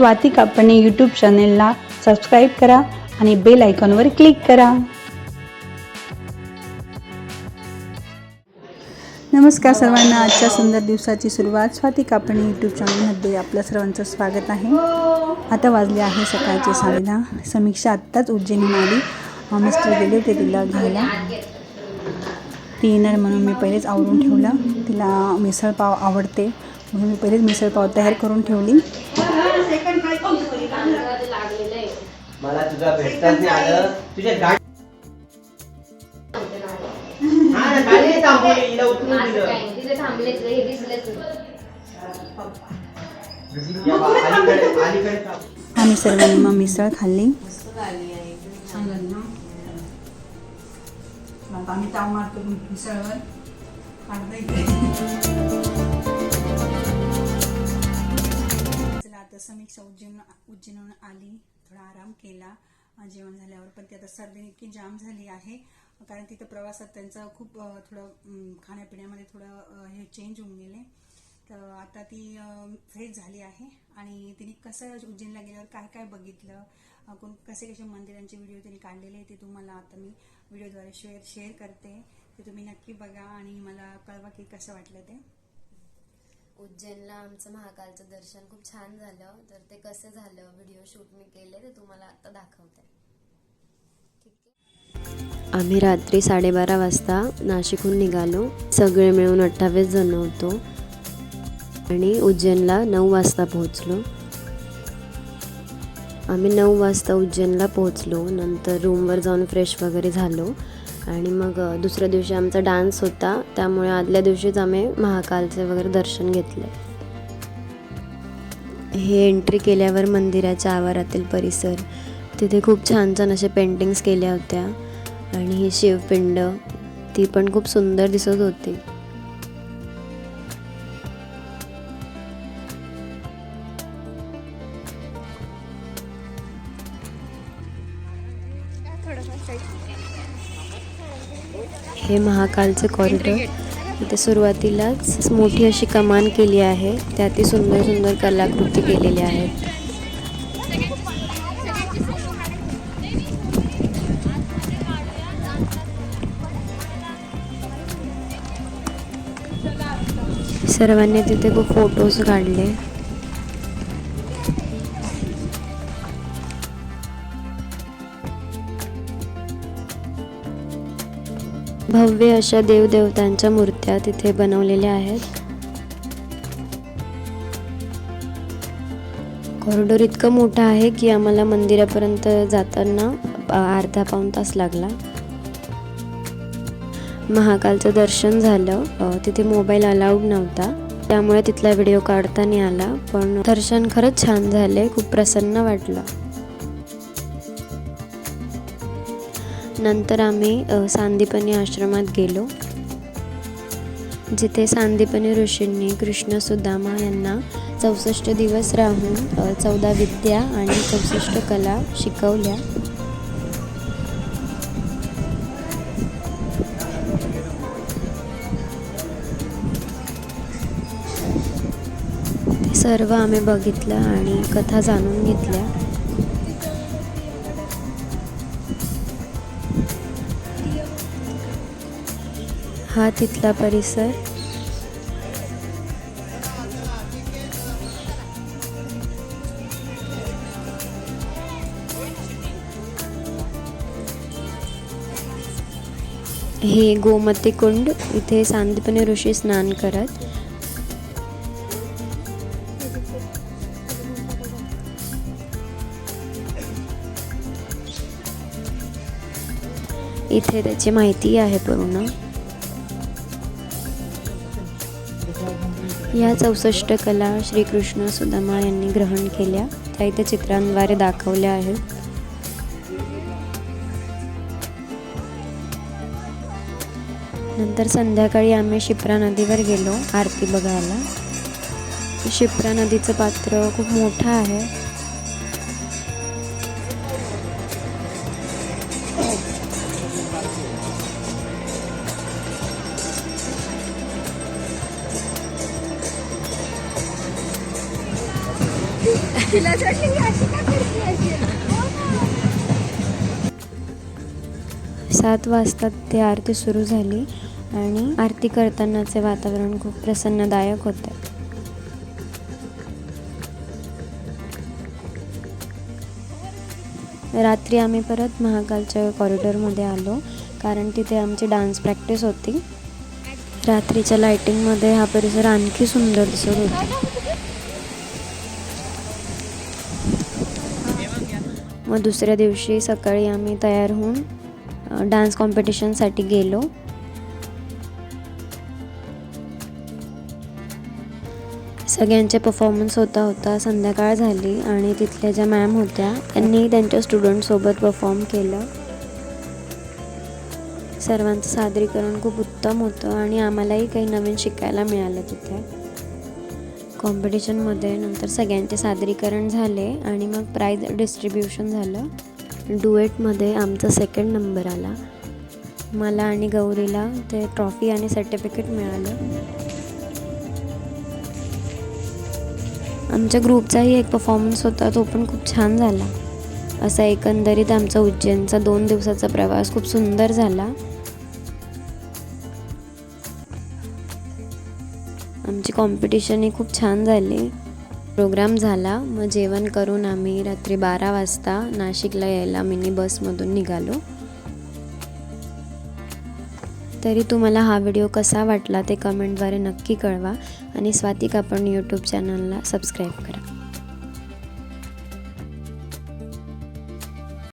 Swati Kapane YouTube चॅनेलला subscribe करा आणि बेल आयकॉनवर क्लिक करा. नमस्कार सर्वांना आजच्या सुंदर दिवसाची सुरुवात स्वाती कापणी यूट्यूब चॅनलमध्ये आपल्या सर्वांचं स्वागत आहे. आता वाजले आहे सकाळचे साडेदहा. समीक्षा आत्ताच उज्जैनी आली. मिस्टर गेले होते तिला घ्यायला. ती येणार म्हणून मी पहिलेच आवरून ठेवलं. तिला मिसळपाव आवडते. म्हणून मी पहिलेच मिसळपाव तयार करून ठेवली. मला तुझा भेटताच नाही आलं तुझ्या गाडी हा ना, गाडी थांबवली, हिला उतरून असं दिलं. काही नाही. तिथे थांबलेच दिसलेच या बा, अलीकडे अलीकडे थांब. आम्ही सर्वांनी मग मिसळ खाल्ली आम्ही ताव मारतो मिसळवर आता समीक्षा उज्जैन उज्जैनहून आली थोडा आराम केला जेवण झाल्यावर. पण ती आता सर्दी इतकी जाम झाली आहे कारण तिथं प्रवासात त्यांचं खूप थोडं खाण्यापिण्यामध्ये थोडं हे चेंज होऊन गेले. तर आता ती फ्रेश झाली आहे आणि तिने कसं उज्जैनला गेल्यावर काय काय बघितलं कोण कसे कसे मंदिरांचे व्हिडिओ तिने काढलेले ते तुम्हाला आता मी व्हिडिओद्वारे शेअर शेअर करते. ते तुम्ही नक्की बघा आणि मला कळवा की कसं वाटलं ते. उज्जैनला आमचं महाकालचं दर्शन खूप छान झालं. तर ते कसं झालं व्हिडिओ शूट मी केले ते तुम्हाला आता दाखवते. आम्ही रात्री साडेबारा वाजता नाशिकहून निघालो. सगळे मिळून अठ्ठावीस जण होतो आणि उज्जैनला नऊ वाजता पोहोचलो. आम्ही नऊ वाजता उज्जैनला पोहोचलो. नंतर रूमवर जाऊन फ्रेश वगैरे झालो. आणि मग दुसऱ्या दिवशी आमचा डान्स होता. त्यामुळे आदल्या दिवशीच आम्ही महाकालचे वगैरे दर्शन घेतले. हे एंट्री केल्यावर मंदिराच्या आवारातील परिसर. तिथे खूप छान छान असे पेंटिंग्स केल्या होत्या. आणि ही शिवपिंड ती पण खूप सुंदर दिसत होती. हे महाकालचे कॉरिडॉर इथे सुरुवातीलाच मोठी अशी कमान केली आहे. त्यातही सुंदर सुंदर कलाकृती केलेल्या आहेत. सर्वांनी तिथे खूप फोटोज काढले. भव्य अशा देवदेवतांच्या मूर्त्या तिथे बनवलेल्या आहेत. कॉरिडॉर इतकं मोठं आहे की आम्हाला मंदिरापर्यंत जाताना अर्धा पाऊण तास लागला. महाकालचं दर्शन झालं. तिथे मोबाईल अलाउड नव्हता. त्यामुळे तिथला व्हिडिओ काढता नाही आला पण दर्शन खरंच छान झाले खूप प्रसन्न वाटलं. नंतर आम्ही सांदीपनी आश्रमात गेलो. जिथे सांदीपनी ऋषींनी कृष्ण सुदामा यांना चौसष्ट दिवस राहून चौदा विद्या आणि चौसष्ट कला शिकवल्या. सर्व आम्ही बघितलं आणि कथा जाणून घेतल्या. हा तिथला परिसर. हे गोमती कुंड इथे सांदीपनी ऋषी स्नान करत. इथे त्याची माहिती आहे पूर्ण. या चौसष्ट कला श्रीकृष्ण सुदामा यांनी ग्रहण केल्या. त्या इथे चित्रांद्वारे दाखवल्या आहेत. नंतर संध्याकाळी आम्ही शिप्रा नदीवर गेलो आरती बघायला. शिप्रा नदीचं पात्र खूप मोठं आहे. सात वाजता ते आरती सुरू झाली आणि आरती करतानाचे वातावरण खूप प्रसन्नदायक होते. रात्री आम्ही परत महाकालच्या कॉरिडॉरमध्ये आलो कारण तिथे आमची डान्स प्रॅक्टिस होती. रात्रीच्या लाईटिंगमध्ये हा परिसर आणखी सुंदर दिसत होता. मग दुसऱ्या दिवशी सकाळी आम्ही तयार होऊन डान्स कॉम्पिटिशनसाठी गेलो. सगळ्यांचे परफॉर्मन्स होता होता संध्याकाळ झाली आणि तिथल्या ज्या मॅम होत्या त्यांनी त्यांच्या स्टुडंटसोबत परफॉर्म केलं. सर्वांचं सादरीकरण खूप उत्तम होतं आणि आम्हालाही काही नवीन शिकायला मिळालं तिथे. कॉम्पिटिशनमध्ये नंतर सगळ्यांचे सादरीकरण झाले आणि मग प्राईज डिस्ट्रीब्युशन झालं. डुएटमध्ये आमचा सेकंड नंबर आला. मला आणि गौरीला ते ट्रॉफी आणि सर्टिफिकेट मिळालं. आमच्या ग्रुपचाही एक परफॉर्मन्स होता तो पण खूप छान झाला. असा एकंदरीत आमचा उज्जैनचा दोन दिवसाचा प्रवास खूप सुंदर झाला. आमची कॉम्पिटिशनही खूप छान झाली. प्रोग्राम झाला. मग जेवण करून आम्ही रात्री बारा वाजता नाशिकला यायला मिनी बसमधून निघालो. तरी तुम्हाला हा व्हिडिओ कसा वाटला ते कमेंटद्वारे नक्की कळवा. आणि स्वाती कापड यूट्यूब चॅनलला सबस्क्राईब करा.